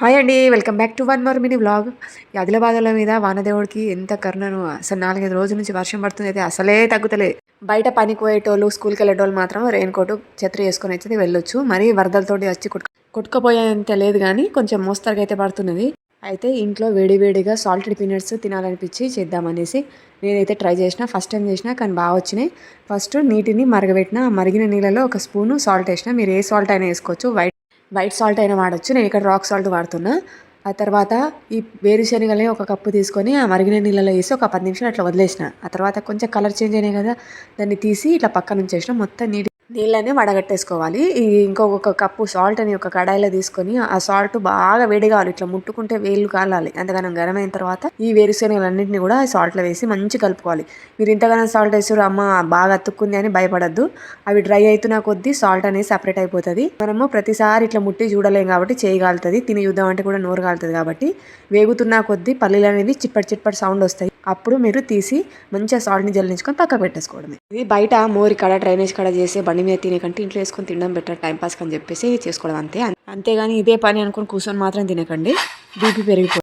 Hi అండి welcome back to one more mini vlog. ఈ ఆదిలాబాద్ల మీద వానదేవుడికి ఎంత కరుణను అసలు నాలుగైదు రోజుల నుంచి వర్షం పడుతుంది అయితే అసలే తగ్గుతలే. బయట పనికి పోయేటోళ్ళు స్కూల్కి వెళ్ళేటోళ్ళు మాత్రం రెయిన్ కోట్ ఛత్రి వేసుకొని అయితే వెళ్ళొచ్చు. మరి వరదలతోటి వచ్చి కొట్టు కొట్టుకుపోయేంత లేదు కానీ కొంచెం మోస్తరుగా అయితే పడుతున్నది. అయితే ఇంట్లో వేడివేడిగా సాల్టెడ్ పీనట్స్ తినాలనిపించి చేద్దామనేసి నేనైతే ట్రై చేసిన ఫస్ట్ టైం చేసిన కానీ బాగా వచ్చినాయి. ఫస్ట్ నీటిని మరగబెట్టిన మరిగిన నీళ్ళలో ఒక స్పూను సాల్ట్ వేసిన. మీరు ఏ సాల్ట్ అయినా వేసుకోవచ్చు. వైట్ వైట్ సాల్ట్ అయినా వాడచ్చు. నేను ఇక్కడ రాక్ సాల్ట్ వాడుతున్నా. ఆ తర్వాత ఈ వేరుశనగలని ఒక కప్పు తీసుకొని ఆ మరిగిన నీళ్ళలో వేసి ఒక పది నిమిషాలు అట్లా వదిలేసిన. ఆ తర్వాత కొంచెం కలర్ చేంజ్ అయినాయి కదా దాన్ని తీసి ఇట్లా పక్కన ఉంచేసిన మొత్తం నీట్ నీళ్ళని వడగట్టేసుకోవాలి. ఇంకొక కప్పు సాల్ట్ అని ఒక కడాయిలో తీసుకొని ఆ సాల్ట్ బాగా వేడి కావాలి ఇట్లా ముట్టుకుంటే వేళ్ళు కాలాలి. అంతగానం గరమైన తర్వాత ఈ వేరుశనగలన్నింటినీ కూడా సాల్ట్లో వేసి మంచి కలుపుకోవాలి. మీరు ఇంతగానం సాల్ట్ వేసారు అమ్మ బాగా అతుక్కుంది అని భయపడద్దు. అవి డ్రై అవుతున్న కొద్దీ సాల్ట్ అనేది సపరేట్ అయిపోతుంది. మనము ప్రతిసారి ఇట్లా ముట్టి చూడలేం కాబట్టి చేయగలుగుతుంది తిని చూద్దామంటే కూడా నోరు కాలుతుంది కాబట్టి. వేగుతున్న కొద్దీ పల్లీలు అనేవి చిప్పటి చిప్పటి సౌండ్ వస్తాయి. అప్పుడు మీరు తీసి మంచిగా సాల్ట్ని జల్లించుకొని పక్క పెట్టేసుకోవడమే. ఇది బయట మోరి కడ డ్రైనేజ్ కడ చేసే బండి మీద తినే కంటే ఇంట్లో వేసుకొని తినడం బెటర్ టైం పాస్ అని చెప్పేసి చేసుకోవడం అంతే. అంతేగాని ఇదే పని అనుకుని కూర్చొని మాత్రం తినకండి. బీపీ పెరిగిపోతుంది